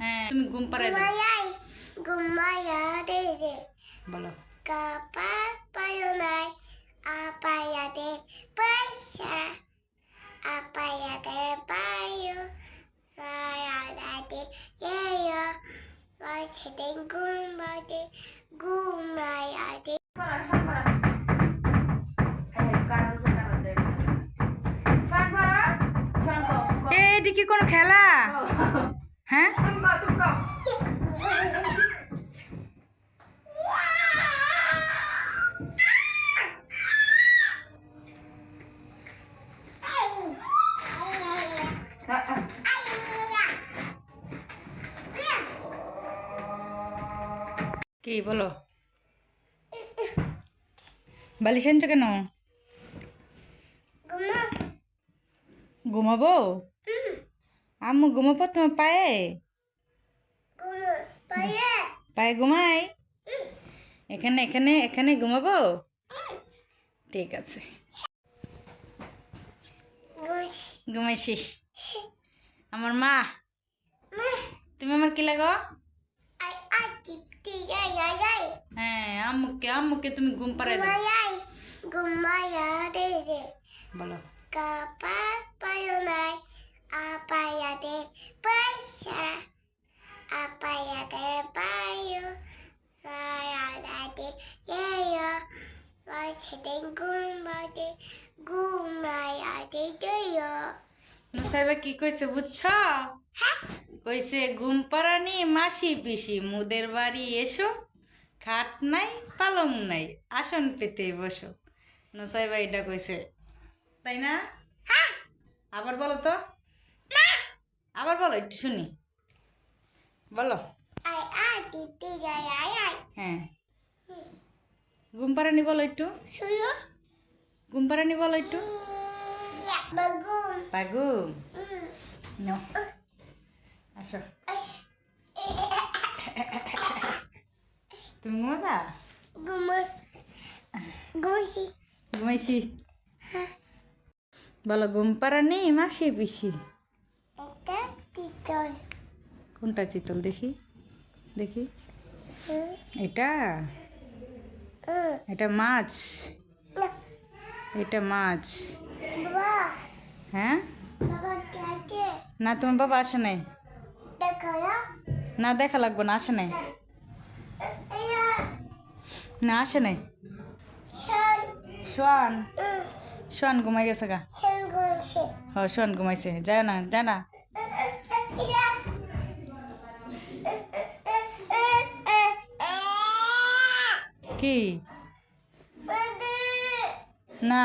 হ্যাঁ তুমি ঘুম পাড়াই দাও। বলো কাপা পায়ো নাই আপায়া দে পয়সা আপায়া দে পায়ো গায়া দে yeyo Watch the gumba de gumaya কোনো খেলা? হ্যাঁ? কি বলো? বালিশ আনছো কেন? ঘুমাবো? আম্মু ঘুমাবো তোমার পায়ে পায়ে ঘুমাই এখানে এখানে এখানে ঘুমাবো ঠিক আছে ঘুমাইছি আমার মা তুমি আমার কি লাগো I I tipti yay yay yay হ্যাঁ আম্মুকে আম্মুকে তুমি ঘুম পাড়াই দাও Gumayay Gumaya de de বলো Kapa payo nay Apaya de paysa Apaya de payo Gaya de yeyo Watch the gumba de gumaya de deyo মুসাইবা কি কইছে বুঝছ কইছে ঘুম পাড়ানি মাসি পিসি মুদের বাড়ি এসো খাট নাই পালং নাই আসন পেতে বসো নুসাইবা এটা কইছে তাই না আবার বলো তো আবার বলো একটু শুনি। বলো। হ্যাঁ। ঘুম পাড়ানি বলো একটু। পাড়ানি বলো একটু। Bagum পাগু নো। আসো। তুমি ঘুমাবা? Gushi ঘুমাইছি। বলো ঘুম পাড়ানি মাসি পিসি? Titol কোনটা চিতল দেখি? দেখি। এটা? এটা মাছ। এটা মাছ। হ্যাঁ? না তোমার বাবা আসে নাই। না দেখা লাগবে না আসে নাই। না আসে নাই। শোয়ান শোয়ান ঘুমাই গেছে গা। হ শোয়ান ঘুমাইছে। যায় না যায় না। কি না